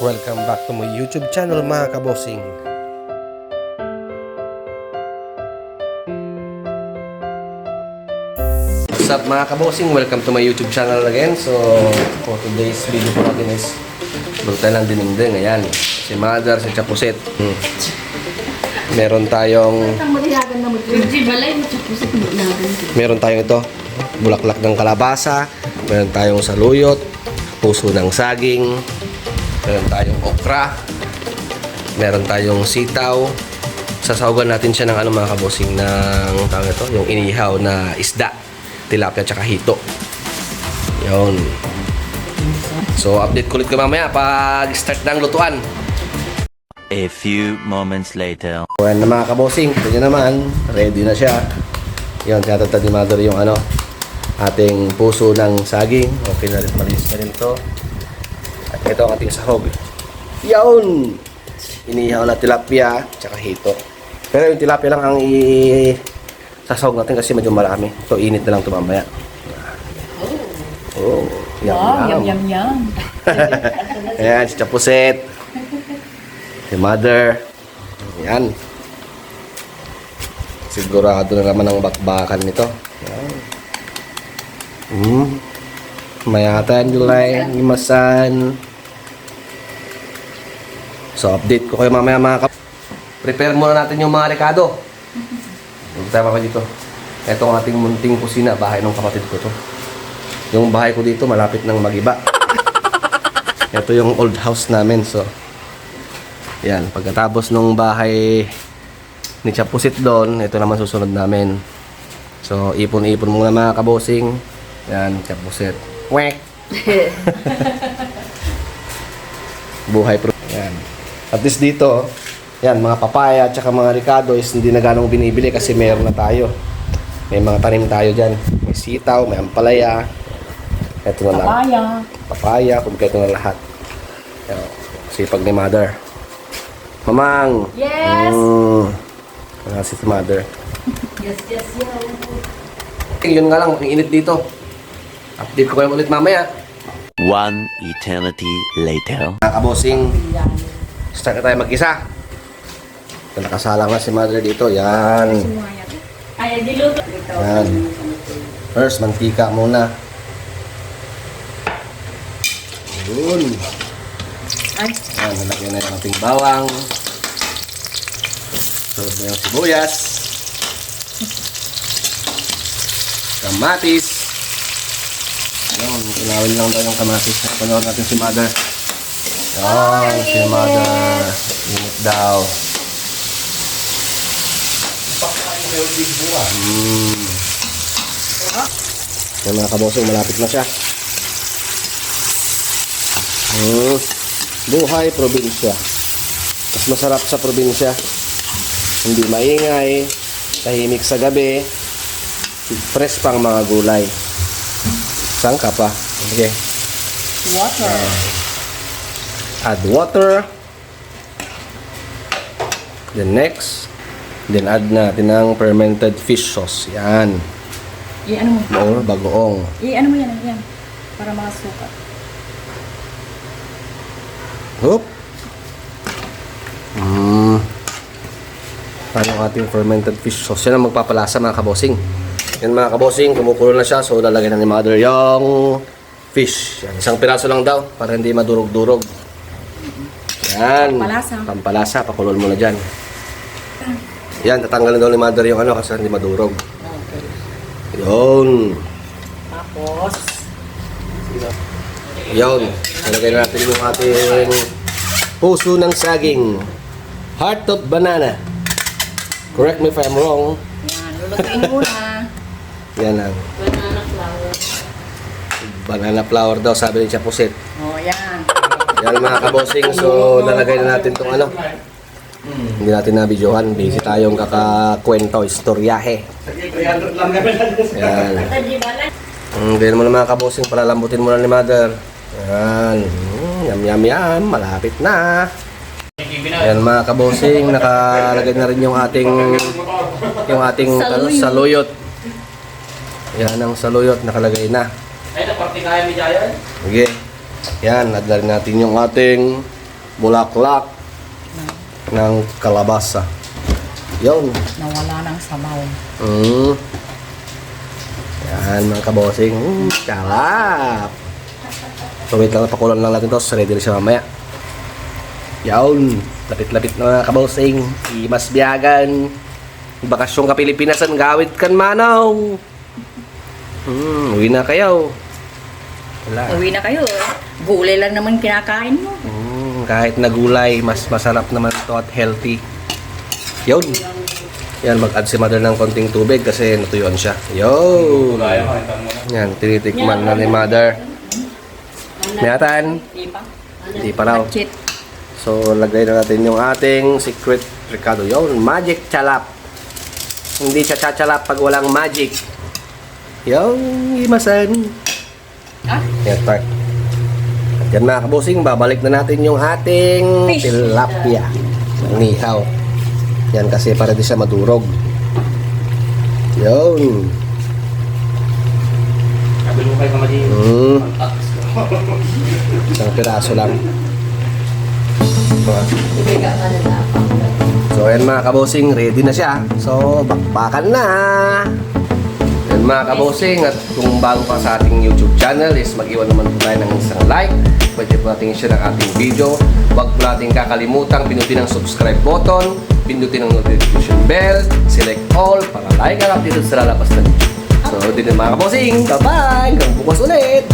Welcome back to my YouTube channel mga kabosing. What's up mga kabosing? Welcome to my YouTube channel again. So, for today's video po natin is Luta ng dinengdeng. Ayan. Si Mother, si Chapuset. Hmm. Meron tayong. Meron tayong ito, bulaklak ng kalabasa, meron tayong saluyot, puso ng saging, meron tayong okra, meron tayong sitaw. Sasawagan natin siya ng ano mga kabosing ng tawag ito, yung inihaw na isda, tilapia tsaka hito. Yun. So update ko ulit ko mamaya pag start ng lutuan. A few moments later. Ayan na mga kabosing, ito nyo naman, ready na siya. Yun, tinatagtad ni Mother yung ano, ating puso ng saging. Okay na rin, malinis na rin ito. Ito ang ating sahog. Yun! Inihaw na tilapia, tsaka hito. Pero yung tilapia lang ang i sasahog natin kasi medyo marami. So, init na lang ito mamaya. Oh, yum, Wow, yum. yum, yum. Ayan, si Chapuset. Si Mother. Ayan. Sigurado na naman ang bakbakan nito. Ayan. Hmm. Mayatan, July, Limasan. So, update ko kayo mamaya mga kap... Prepare muna natin yung mga rekado. Tayo pa dito. Ito ang ating munting kusina, bahay ng kapatid ko to. Yung bahay ko dito, malapit ng magiba. Ito yung old house namin. So, yan. Pagkatapos nung bahay ni Chapusit doon, ito naman susunod namin. So, ipon-ipon muna mga kabosing. Yan, Chapusit. Wek! Buhay pro. Yan. At least dito, yan, mga papaya at saka mga ricado is hindi na ganong binibili kasi meron na tayo. May mga tanim tayo dyan. May sitaw, may ampalaya. Ito na lang Papaya. papaya, kumpleto na lahat. Yan, sipag ni mother. Mamang! Yes! Mm, ah, si mother. Yes, yes, yes. Eh, Yun nga lang, ang init dito. Update ko kayo ulit mamaya. One eternity later. Mga kabosing, start na tayo mag-isa. Nakasalang na si mother dito. Yan. Ay, diluto. Yan. First, mantika muna. Yun. Yan, nalagyan na yung ating bawang. Sunod na yung sibuyas. Kamatis. Yan, kinawin lang daw yung kamatis. Panood natin si mother. Yan, si mother. Init daw. Mm. Yan mga kabosong, malapit na siya. Hmm. Buhay probinsya. Mas masarap sa probinsya. Hindi maingay, tahimik sa gabi, fresh pang mga gulay. Saan ka pa? Okay. water. Add water. Then next, then add natin ang fermented fish sauce. Yan. I-ano mo? Or bagoong. I-ano mo yan, yan. Para makasuka. Hop. Mm. Ano ang ating fermented fish sauce? Yan ang magpapalasa mga kabosing. Yan mga kabosing, kumukulo na siya. So lalagyan na ni mother yung fish. Yan, isang piraso lang daw para hindi madurog-durog. Yan. Pampalasa. Pampalasa. Pakulon mo na dyan. Yan, tatanggalin daw ni mother yung ano kasi hindi madurog. Okay. Yun. Tapos, Yun. Nalagay natin yung ating puso ng saging. Heart of banana. Correct me if I'm wrong. yan, lulutuin muna. Yan ang Banana flour. banana flour daw, sabi ni Chapusit. Oh, yan. Yan mga kabosing. So, lalagay na natin itong ano. Hindi natin nabidyohan. Busy tayong kakakwento, istoryahe. Yan. Mm, Then mo na mga kabosing, palalambutin mo na ni mother. Yan. Mm, yum, yum, yum. Malapit na. Ayan mga kabosing, nakalagay na rin yung ating yung ating Saluyot. saluyot. Yan ang saluyot, nakalagay na. Ay, naparti kaya ni Jayan? Sige. Yan, nadala natin yung ating bulaklak ng kalabasa. Yun. Nawala ng sabaw. Mm. Yan mga kabosing. Mm, sarap. So wait lang, pakulan lang natin to. So ready na siya mamaya. Yawn. Lapit-lapit na mga kabosing. Imas biyagan. Bakasyong ka Pilipinasan, gawit kan manaw. Hmm, uwi na kayo. Wala. Uwi na kayo. Gulay lang naman kinakain mo. Mm, kahit na gulay, mas masarap naman to at healthy. Yun. Yan, mag-add si mother ng konting tubig kasi natuyuan siya. Yun. Yan, tinitikman na ni mother. Mayatan. Hindi pa raw. So, lagay na natin yung ating secret Ricardo. Yun, magic chalap. Hindi siya chachalap pag walang magic. Yung imasan. Ah? Yan, part. At yan mga kabusing, babalik na natin yung ating Fish. tilapia. Nihaw. Yan kasi para di siya madurog. Yun. Kabilo kayo kamali. Mm. Isang piraso lang. Diba? So ayan mga kabosing, ready na siya. So bakbakan na. Yan mga kabosing, at kung bago ka sa ating YouTube channel is mag-iwan naman po tayo ng isang like. Pwede po natin i-share ang ating video. Huwag po natin kakalimutan pinutin ang subscribe button, pindutin ang notification bell, select all para like ang update sa lalabas na video. So, din mga kabosing, bye-bye! Hanggang bukas ulit!